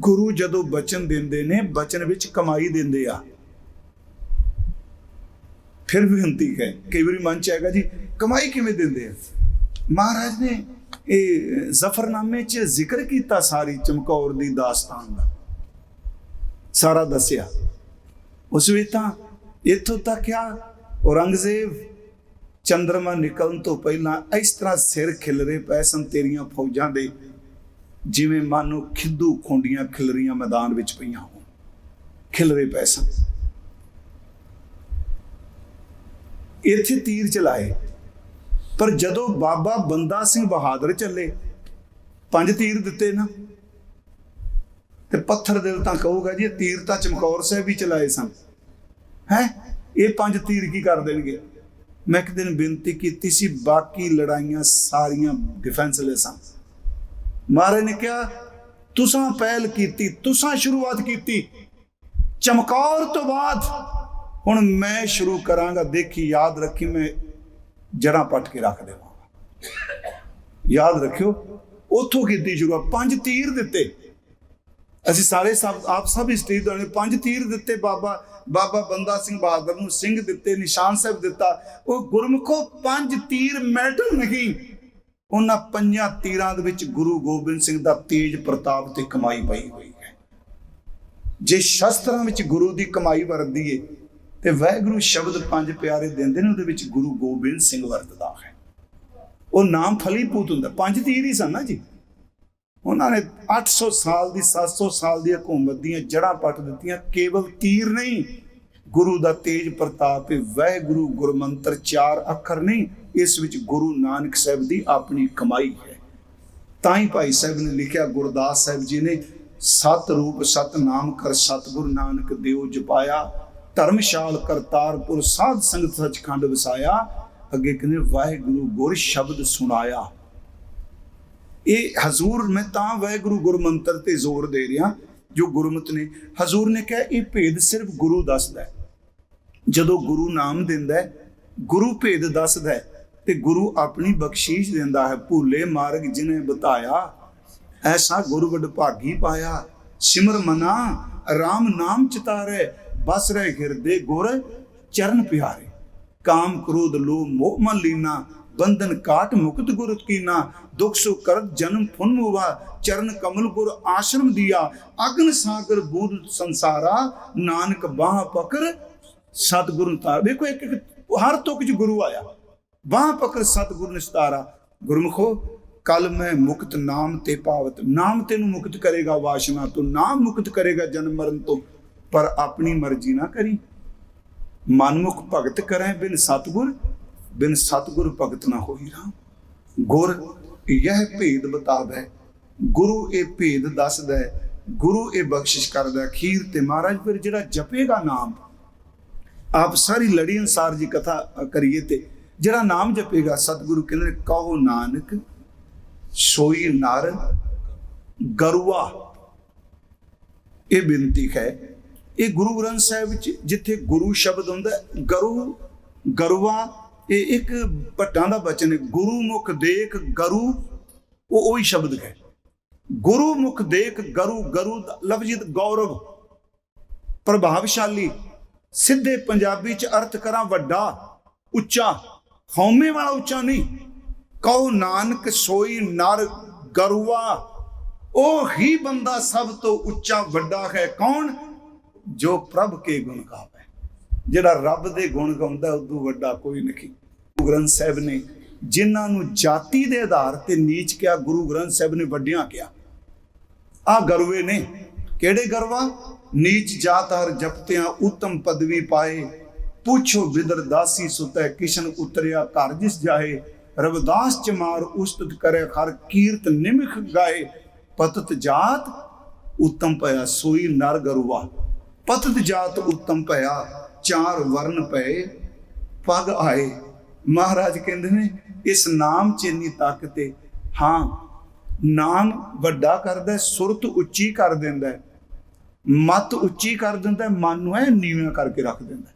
ਗੁਰੂ ਜਦੋਂ ਬਚਨ ਦਿੰਦੇ ਨੇ, ਬਚਨ ਵਿੱਚ ਕਮਾਈ ਦਿੰਦੇ ਆ। ਫਿਰ ਵੀ ਹੰਤੀ ਹੈ। ਕਈ ਵਾਰੀ ਮਨ ਚ ਆਏਗਾ ਜੀ, ਕਮਾਈ ਕਿਵੇਂ ਦਿੰਦੇ ਆ? ਮਹਾਰਾਜ ਨੇ ਇਹ ਜ਼ਫਰਨਾਮੇ 'ਚ ਜ਼ਿਕਰ ਕੀਤਾ ਸਾਰੀ ਚਮਕੌਰ ਦੀ ਦਾਸਤਾਨ ਦਾ। ਸਾਰਾ ਦੱਸਿਆ। ਉਸ ਵਿੱਚ ਤਾਂ ਇੱਥੋਂ ਤੱਕ ਆ, ਔਰੰਗਜ਼ੇਬ ਚੰਦਰਮਾ ਨਿਕਲਣ ਤੋਂ ਪਹਿਲਾਂ ਇਸ ਤਰ੍ਹਾਂ ਸਿਰ ਖਿਲਰੇ ਪਏ ਸਨ ਤੇਰੀਆਂ ਫੌਜਾਂ ਦੇ। ਜਿਵੇਂ ਮਾਨੋ ਖਿੱਦੂ ਖੁੰਡੀਆਂ ਖਿਲਰੀਆਂ ਮੈਦਾਨ ਵਿੱਚ ਪਈਆਂ ਹੋਣ, ਖਿਲਰੇ ਪਏ ਸਨ। ਇੱਥੇ ਤੀਰ ਚਲਾਏ। ਪਰ ਜਦੋਂ ਬਾਬਾ ਬੰਦਾ ਸਿੰਘ ਬਹਾਦਰ ਚੱਲੇ, ਪੰਜ ਤੀਰ ਦਿੱਤੇ ਨਾ, ਤੇ ਪੱਥਰ ਦਿਲ ਤਾਂ ਕਹੂਗਾ ਜੀ, ਇਹ ਤੀਰ ਤਾਂ ਚਮਕੌਰ ਸਾਹਿਬ ਵੀ ਚਲਾਏ ਸਨ। ਹੈ? ਇਹ ਪੰਜ ਤੀਰ ਕੀ ਕਰ ਦੇਣਗੇ? ਮੈਂ ਇੱਕ ਦਿਨ ਬੇਨਤੀ ਕੀਤੀ ਸੀ, ਬਾਕੀ ਲੜਾਈਆਂ ਸਾਰੀਆਂ ਡਿਫੈਂਸਲੈਸ ਸਨ ਮਹਾਰਾਜ ਨੇ ਕਿਹਾ, ਤੁਸਾਂ ਪਹਿਲ ਕੀਤੀ, ਤੁਸਾਂ ਸ਼ੁਰੂਆਤ ਕੀਤੀ। ਚਮਕੌਰ ਤੋਂ ਬਾਅਦ ਹੁਣ ਮੈਂ ਸ਼ੁਰੂ ਕਰਾਂਗਾ। ਦੇਖੀ, ਯਾਦ ਰੱਖੀ ਮੈਂ ਜੜਾਂ ਪੱਟ ਕੇ ਰੱਖ ਦੇਵਾਂਗਾ। ਯਾਦ ਰੱਖਿਓ, ਉੱਥੋਂ ਕੀਤੀ ਸ਼ੁਰੂਆਤ। ਪੰਜ ਤੀਰ ਦਿੱਤੇ। ਅਸੀਂ ਸਾਰੇ ਸਭ, ਆਪ ਸਭ ਹਿਸਟਰੀ ਤੋਂ ਨੇ ਪੰਜ ਤੀਰ ਦਿੱਤੇ ਬਾਬਾ ਬਾਬਾ ਬੰਦਾ ਸਿੰਘ ਬਹਾਦਰ ਨੂੰ। ਸਿੰਘ ਦਿੱਤੇ, ਨਿਸ਼ਾਨ ਸਾਹਿਬ ਦਿੱਤਾ। ਉਹ ਗੁਰਮੁਖੋ ਪੰਜ ਤੀਰ ਮੈਟਰ ਨਹੀਂ। ਉਹਨਾਂ ਪੰਜਾਂ ਤੀਰਾਂ ਦੇ ਵਿੱਚ ਗੁਰੂ ਗੋਬਿੰਦ ਸਿੰਘ ਦਾ ਤੇਜ ਪ੍ਰਤਾਪ ਤੇ ਕਮਾਈ ਪਈ ਹੋਈ ਹੈ। ਜੇ ਸ਼ਸਤਰਾਂ ਵਿੱਚ ਗੁਰੂ ਦੀ ਕਮਾਈ ਵਰਤਦੀ ਏ, ਤੇ ਵਾਹਿਗੁਰੂ ਸ਼ਬਦ ਪੰਜ ਪਿਆਰੇ ਦਿੰਦੇ ਨੇ, ਉਹਦੇ ਵਿੱਚ ਗੁਰੂ ਗੋਬਿੰਦ ਸਿੰਘ ਵਰਤਦਾ ਹੈ। ਉਹ ਨਾਮ ਫਲੀਪੂਤ ਹੁੰਦਾ, ਪੰਜ ਤੀਰ ਹੀ ਸਨ ਨਾ ਜੀ। ਉਹਨਾਂ ਨੇ 800 ਸਾਲ ਦੀ 700 ਸਾਲ ਦੀ ਹਕੂਮਤ ਦੀਆਂ ਜੜਾਂ ਪੱਟ ਦਿੱਤੀਆਂ, ਕੇਵਲ ਤੀਰ ਨਹੀਂ ਗੁਰੂ ਦਾ ਤੇਜ ਪ੍ਰਤਾਪ ਹੈ, ਵਾਹਿਗੁਰੂ ਗੁਰਮੰਤਰ ਚਾਰ ਅੱਖਰ ਨਹੀਂ ਇਸ ਵਿੱਚ ਗੁਰੂ ਨਾਨਕ ਸਾਹਿਬ ਦੀ ਆਪਣੀ ਕਮਾਈ ਹੈ। ਤਾਂ ਹੀ ਭਾਈ ਸਾਹਿਬ ਨੇ ਲਿਖਿਆ, ਗੁਰਦਾਸ ਸਾਹਿਬ ਜੀ ਨੇ ਸਤ ਰੂਪ ਸਤ ਨਾਮ ਕਰ ਸਤਿਗੁਰ ਨਾਨਕ ਦੇਵ ਜਪਾਇਆ, ਧਰਮਸ਼ਾਲ ਕਰਤਾਰਪੁਰ ਸਾਧ ਸੰਗਤ ਸੱਚਖੰਡ ਵਸਾਇਆ, ਅੱਗੇ ਕਹਿੰਦੇ, ਵਾਹਿਗੁਰੂ ਗੁਰ ਸ਼ਬਦ ਸੁਣਾਇਆ। ਇਹ ਹਜ਼ੂਰ ਮੈਂ ਤਾਂ ਵਾਹਿਗੁਰੂ ਗੁਰਮੰਤਰ ਤੇ ਜ਼ੋਰ ਦੇ ਰਿਹਾ, ਜੋ ਗੁਰਮਤ ਨੇ। ਹਜ਼ੂਰ ਨੇ ਕਿਹਾ, ਇਹ ਭੇਦ ਸਿਰਫ ਗੁਰੂ ਦੱਸਦਾ ਹੈ। ਜਦੋਂ ਗੁਰੂ ਨਾਮ ਦਿੰਦਾ ਹੈ, ਗੁਰੂ ਭੇਦ ਦੱਸਦਾ ਹੈ ਤੇ ਗੁਰੂ ਆਪਣੀ ਬਖਸ਼ੀਸ਼ ਦਿੰਦਾ ਹੈ, ਭੂਲੇ ਮਾਰਗ ਜਿਨੇ ਬਤਾਇਆ, ਐਸਾ ਗੁਰ ਵਡਭਾਗੀ ਪਾਇਆ, ਸਿਮਰ ਮਨਾ RAM ਨਾਮ ਚਿਤਾਰੇ, ਬਸ ਰਹਿ ਹਿਰਦੇ ਗੁਰ ਚਰਨ ਪਿਆਰੇ। ਕਾਮ ਕ੍ਰੋਧ ਲੋਭ ਮੋਹ ਮਨ ਲੀਨਾ, ਬੰਧਨ ਕਾਟ ਮੁਕਤ ਗੁਰ ਕੀਨਾ, ਦੁਖ ਸੁਖ ਕਰਤ ਜਨਮ ਫੁਨ ਮੁਵਾ ਚਰਨ ਕਮਲ ਗੁਰ ਆਸ਼ਰਮ ਦਿਆ, ਅਗਨ ਸਾਗਰ ਬੂਦ ਸੰਸਾਰਾ, ਨਾਨਕ ਬਾਹ ਪਕਰ ਸਤਿਗੁਰੂ ਤਾਰ। ਵੇਖੋ ਇੱਕ ਇੱਕ ਹਰ ਤੁਕ ਚ ਗੁਰੂ ਆਇਆ। ਬਾਹ ਪਕੜ ਸਤਿਗੁਰੂ ਨਿਸਤਾਰਾ ਗੁਰਮੁਖੋ ਕਲ ਮੈਂ ਮੁਕਤ ਨਾਮ ਤੇ ਪਾਵਤ। ਨਾਮ ਤੈਨੂੰ ਮੁਕਤ ਕਰੇਗਾ ਵਾਸ਼ਨਾ ਤੋਂ, ਨਾਮ ਮੁਕਤ ਕਰੇਗਾ ਜਨਮ ਮਰਨ ਤੋਂ। ਪਰ ਆਪਣੀ ਮਰਜ਼ੀ ਨਾ ਕਰੀ। ਮਨਮੁਖ ਭਗਤ ਕਰੈ ਬਿਨ ਸਤਗੁਰ ਬਿਨ ਸਤਗੁਰ ਭਗਤ ਨਾ ਹੋਈ ਰਾਮ। ਗੁਰ ਇਹ ਭੇਦ ਬਤਾਵੈ, ਗੁਰੂ ਇਹ ਭੇਦ ਦੱਸਦਾ, ਗੁਰੂ ਇਹ ਬਖਸ਼ਿਸ਼ ਕਰਦਾ। ਖੀਰ ਤੇ ਮਹਾਰਾਜ ਫਿਰ ਜਿਹੜਾ ਜਪੇਗਾ ਨਾਮ ਆਪ ਸਾਰੀ ਲੜੀ ਅਨਸਾਰ ਜੀ ਕਥਾ ਕਰੀਏ ਤੇ ਜਿਹੜਾ ਨਾਮ ਜਪੇਗਾ, ਸਤਿਗੁਰੂ ਕਹਿੰਦੇ ਨੇ, ਕਹੋ ਨਾਨਕ, ਸੋਈ ਨਰ, ਗਰੂਆ। ਇਹ ਬੇਨਤੀ ਹੈ। ਇਹ ਗੁਰੂ ਗ੍ਰੰਥ ਸਾਹਿਬ ਵਿੱਚ ਜਿੱਥੇ ਗੁਰੂ ਸ਼ਬਦ ਹੁੰਦਾ, ਗਰੂ, ਗਰੂਆ, ਇਹ ਇੱਕ ਭੱਟਾਂ ਦਾ ਬਚਨ ਹੈ। ਗੁਰੂ ਮੁਖ ਦੇਖ ਗਰੂ, ਉਹ ਉਹੀ ਸ਼ਬਦ ਹੈ। ਗੁਰੂ ਮੁਖ ਦੇਖ ਗਰੂ ਗਰੂ ਦਾ ਗੌਰਵ, ਪ੍ਰਭਾਵਸ਼ਾਲੀ। ਸਿੱਧੇ ਪੰਜਾਬੀ ਚ ਅਰਥ ਕਰਾਂ ਵੱਡਾ, ਉੱਚਾ ਹਉਮੈ ਵਾਲਾ ਉੱਚਾ ਨਹੀਂ। ਕਹੋ ਨਾਨਕ ਸੋਈ ਨਰ ਗਰੂਆ, ਉਹ ਹੀ ਬੰਦਾ ਸਭ ਤੋਂ ਉੱਚਾ ਵੱਡਾ ਹੈ ਕੌਣ? ਜੋ ਪ੍ਰਭ ਕੇ ਗੁਣ ਗਾਵੇ। ਜਿਹੜਾ ਰੱਬ ਦੇ ਗੁਣ ਗਾਉਂਦਾ ਉਦੋਂ ਵੱਡਾ ਕੋਈ ਨਹੀਂ। ਗੁਰੂ ਗ੍ਰੰਥ ਸਾਹਿਬ ਨੇ ਜਿਨ੍ਹਾਂ ਨੂੰ ਜਾਤੀ ਦੇ ਆਧਾਰ ਤੇ ਨੀਚ ਕਿਹਾ, ਗੁਰੂ ਗ੍ਰੰਥ ਸਾਹਿਬ ਨੇ ਵੱਡਿਆਂ ਕਿਹਾ। ਆ ਗਰਵੇ ਨੇ ਕਿਹੜੇ ਗਰਵਾ ਨੀਚ ਜਾਤ ਹਰ ਜਪਤਿਆਂ ਉਤਮ ਪਦਵੀ ਪਾਏ। ਪੁੱਛੋ ਬਿਦਰ ਦਾਸੀ ਸੁਤੈ ਕਿਸ਼ਨ ਉਤਰਿਆ ਘਰ ਜਿਸ ਜਾਏ। ਰਵਿਦਾਸ ਚਮਾਰ ਉਸਤਤ ਕਰੇ ਹਰ ਕੀਰਤ ਨਿਮਖ ਗਾਏ। ਪਤਤ ਜਾਤ ਉਤਮ ਭਇਆ ਸੋਈ ਨਰ ਗਰਵਾ ਪਤਤ ਜਾਤ ਉਤਮ ਭਇਆ ਚਾਰ ਵਰਨ ਪਏ। ਪਗ ਆਏ। ਮਹਾਰਾਜ ਕਹਿੰਦੇ ਨੇ ਇਸ ਨਾਮ ਚ ਇੰਨੀ ਤਾਕਤ ਹੈ ਹਾਂ ਨਾਮ ਵੱਡਾ ਕਰਦਾ ਸੁਰਤ ਉੱਚੀ ਕਰ ਦਿੰਦਾ। ਹੈ, ਮਤ ਉੱਚੀ ਕਰ ਦਿੰਦਾ ਮਨ ਨੂੰ ਐ ਨੀਵਾਂ ਕਰਕੇ ਰੱਖ ਦਿੰਦਾ।